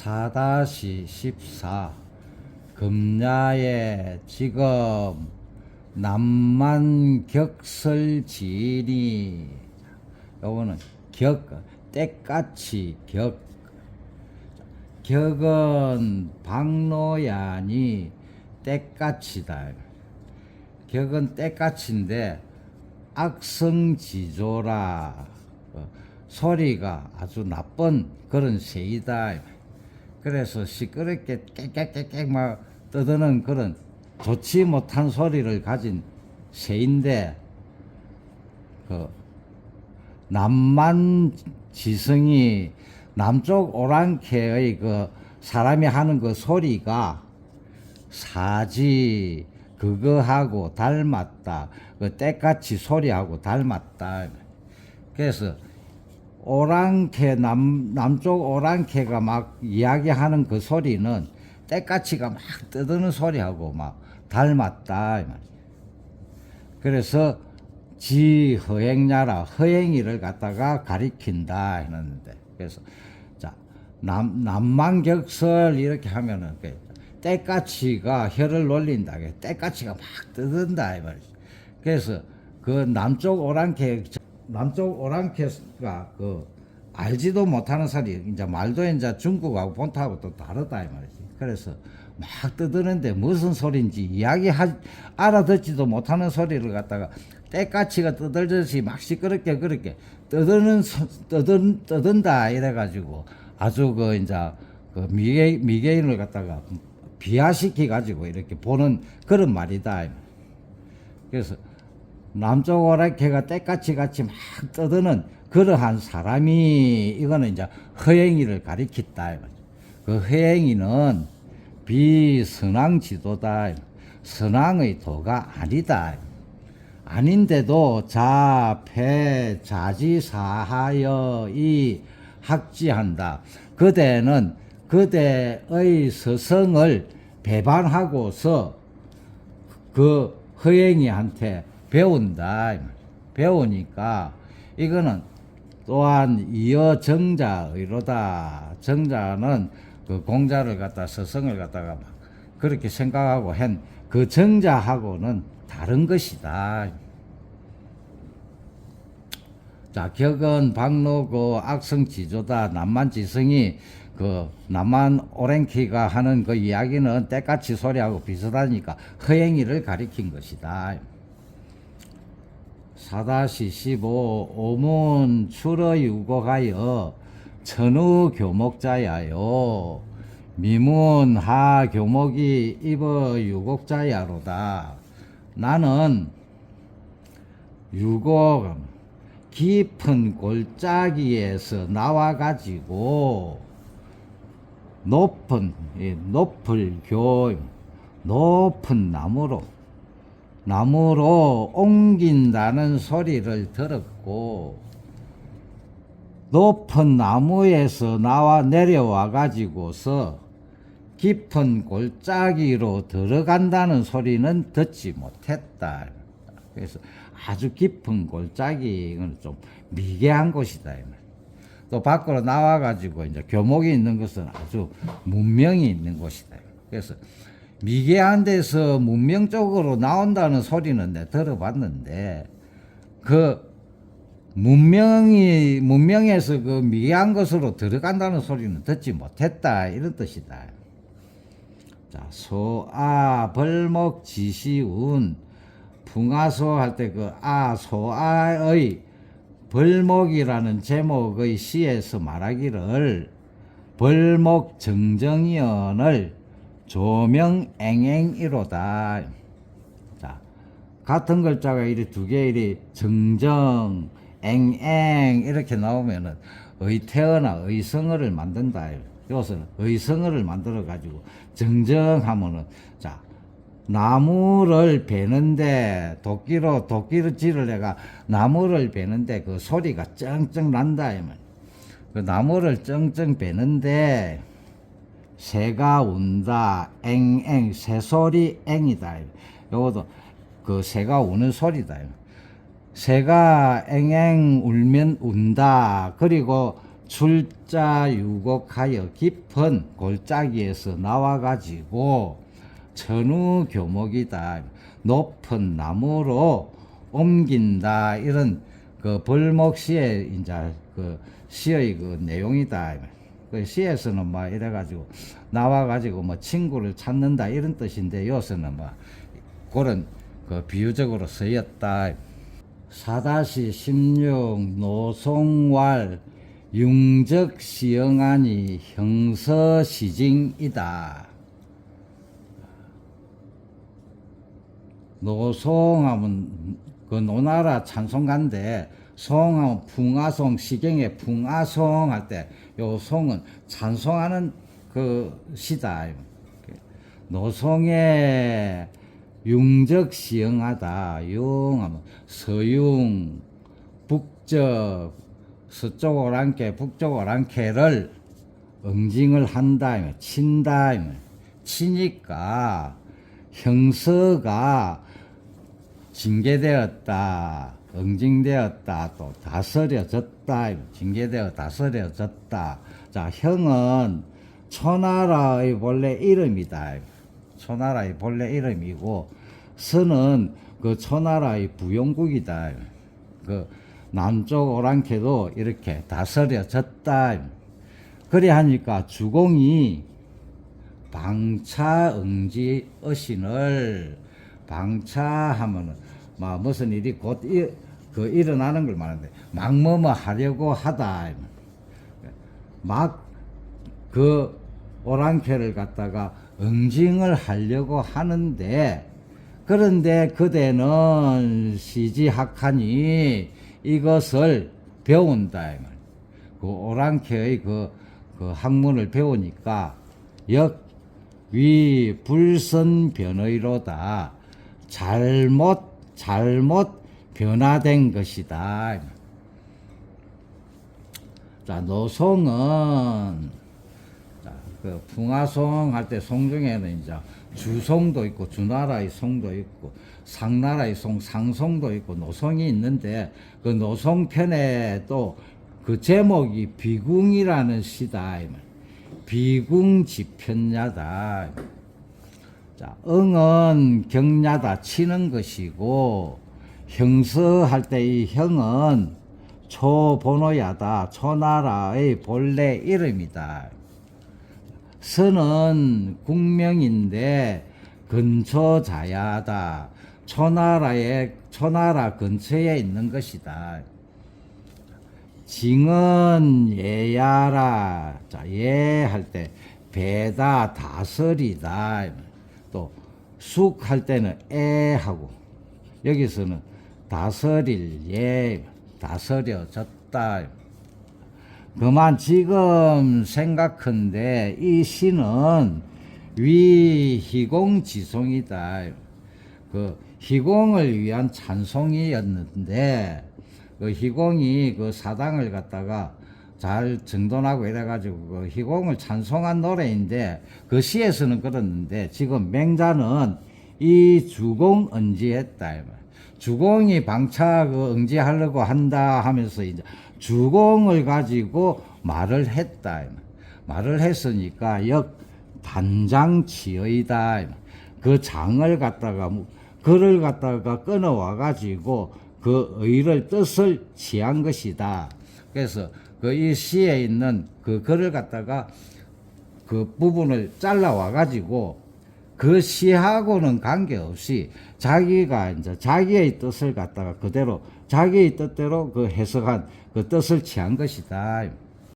4-14 금야에 지금 남만 격설지니 요거는 격 때까치 격. 격은 박노야니 때까치다. 격은 때까치인데 악성지조라. 어, 소리가 아주 나쁜 그런 새이다 그래서 시끄럽게 깨깨깨깨 막 떠드는 그런 좋지 못한 소리를 가진 새인데 그 남만 지성이 남쪽 오랑캐의 그 사람이 하는 그 소리가 사지 그거하고 닮았다. 그 때같이 소리하고 닮았다. 그래서 오랑캐 남 남쪽 오랑캐가 막 이야기하는 그 소리는 때까치가 막 떠드는 소리하고 막 닮았다. 그래서 지 허행야라 허행이를 갖다가 가리킨다 했는데 그래서 자남 남만격설 이렇게 하면은 그 때까치가 혀를 놀린다 그 때까치가 막 떠든다 이 말이지 그래서 그 남쪽 오랑캐 남쪽 오랑캐가 그 알지도 못하는 사리 이제 말도 이제 중국하고 본토하고 또 다르다 이 말이지 그래서 막 떠드는데 무슨 소리인지 이야기하 알아듣지도 못하는 소리를 갖다가 때까치가 떠들듯이 막 시끄럽게 그렇게 떠드는 소- 떠든 떠든다 이래 가지고 아주 그 이제 그 미개 미개인을 갖다가 비하시키 가지고 이렇게 보는 그런 말이다. 그래서 남쪽 오락회가 때까치 같이 막 떠드는 그러한 사람이 이거는 이제 허행이를 가리킨다. 그 허행이는 비선왕 지도다. 선왕의 도가 아니다. 아닌데도 자패 자지사하여 이 학지한다. 그대는 그대의 서성을 배반하고서 그 허행이한테 배운다. 배우니까 이거는 또한 이어 정자의로다. 정자는 그 공자를 갖다 서성을 갖다가 막 그렇게 생각하고 한 그 정자하고는 다른 것이다. 자, 격은 박노고 악성지조다. 남만지성이 그 남만 오랭키가 하는 그 이야기는 때까치 소리하고 비슷하니까 허행이를 가리킨 것이다. 4-15 오문 출어 유곡하여 천우 교목자야요. 미문 하 교목이 입어 유곡자야로다. 나는 유곡 깊은 골짜기에서 나와 가지고 높은 이 높을 교 높은 나무로 나무로 옮긴다는 소리를 들었고 높은 나무에서 나와 내려와 가지고서 깊은 골짜기로 들어간다는 소리는 듣지 못했다. 그래서 아주 깊은 골짜기는 좀 미개한 곳이다. 또 밖으로 나와 가지고 이제 교목이 있는 것은 아주 문명이 있는 곳이다. 그래서 미개한 데서 문명적으로 나온다는 소리는 내 들어봤는데 그 문명이 문명에서 그 미개한 것으로 들어간다는 소리는 듣지 못했다 이런 뜻이다. 자 소아 벌목 지시운 풍화소 할 때 그 아 소아의 벌목이라는 제목의 시에서 말하기를 벌목 정정연을 조명앵앵이로다. 자, 같은 글자가 이리 두 개 이리 정정, 앵앵 이렇게 나오면은 의태어나 의성어를 만든다. 이것은 의성어를 만들어 가지고 정정하면은 자 나무를 베는데 도끼로 도끼로 질을 내가 나무를 베는데 그 소리가 쩡쩡 난다 그 나무를 쩡쩡 베는데 새가 운다 앵앵 새소리 앵이다 요것도 그 새가 우는 소리다 새가 앵앵 울면 운다 그리고 출자 유곡하여 깊은 골짜기에서 나와 가지고 천우 교목이다. 높은 나무로 옮긴다. 이런 그 벌목시의 이제 그 시의 그 내용이다. 그 시에서는 막 이래가지고 나와가지고 뭐 친구를 찾는다 이런 뜻인데 여기서는 뭐 그런 그 비유적으로 쓰였다. 사다시 16 노송왈 융적 시영안이 형서시징이다. 노송하면 그 노나라 찬송가인데 송하면 풍화송 시경의 풍화송 할 때 요 송은 찬송하는 그 시다. 노송의 융적 시영하다. 융하면 서융 북적 서쪽 오랑캐 북쪽 오랑캐를 응징을 한다. 친다. 치니까 형서가 징계되었다. 응징되었다. 또 다스려졌다. 징계되어 다스려졌다. 자, 형은 초나라의 본래 이름이다. 초나라의 본래 이름이고, 선은 그 초나라의 부용국이다. 그 남쪽 오랑캐도 이렇게 다스려졌다. 그래 하니까 주공이 방차응지 어신을 방차하면은 막 무슨 일이 곧 일, 그 일어나는 걸 말하는데 막 뭐뭐 하려고 하다 막 그 오랑캐를 갖다가 응징을 하려고 하는데 그런데 그대는 시지학하니 이것을 배운다. 그 오랑캐의 그, 그 학문을 배우니까 역위 불선 변의로다. 잘못 잘못 변화된 것이다. 자 노송은 자, 그 풍화송 할 때 송 중에는 이제 주송도 있고 주나라의 송도 있고 상나라의 송 상송도 있고 노송이 있는데 그 노송 편에 또 그 제목이 비궁이라는 시다. 이 말. 비궁 지편야다. 자, 응은 경야다 치는 것이고 형서할 때 이 형은 초번호야다 초나라의 본래 이름이다. 선은 국명인데 근처자야다. 초나라의 초나라 근처에 있는 것이다. 징은 예야라. 자, 예할 때 배다 다설이다. 또 숙 할 때는 에 하고 여기서는 다스릴 예 다스려졌다. 그만 지금 생각한데 이 시는 위희공지송이다. 그 희공을 위한 찬송이었는데 그 희공이 그 사당을 갖다가 잘 정돈하고 이래가지고 그 희공을 찬송한 노래인데 그 시에서는 그랬는데 지금 맹자는 이 주공 언지했다. 주공이 방차 그 응지하려고 한다 하면서 이제 주공을 가지고 말을 했다. 말을 했으니까 역 단장치의다. 그 장을 갖다가 뭐 글을 갖다가 끊어와 가지고 그 의를 뜻을 취한 것이다. 그래서 그 이 시에 있는 그 글을 갖다가 그 부분을 잘라와 가지고 그 시하고는 관계없이 자기가 이제 자기의 뜻을 갖다가 그대로 자기의 뜻대로 그 해석한 그 뜻을 취한 것이다.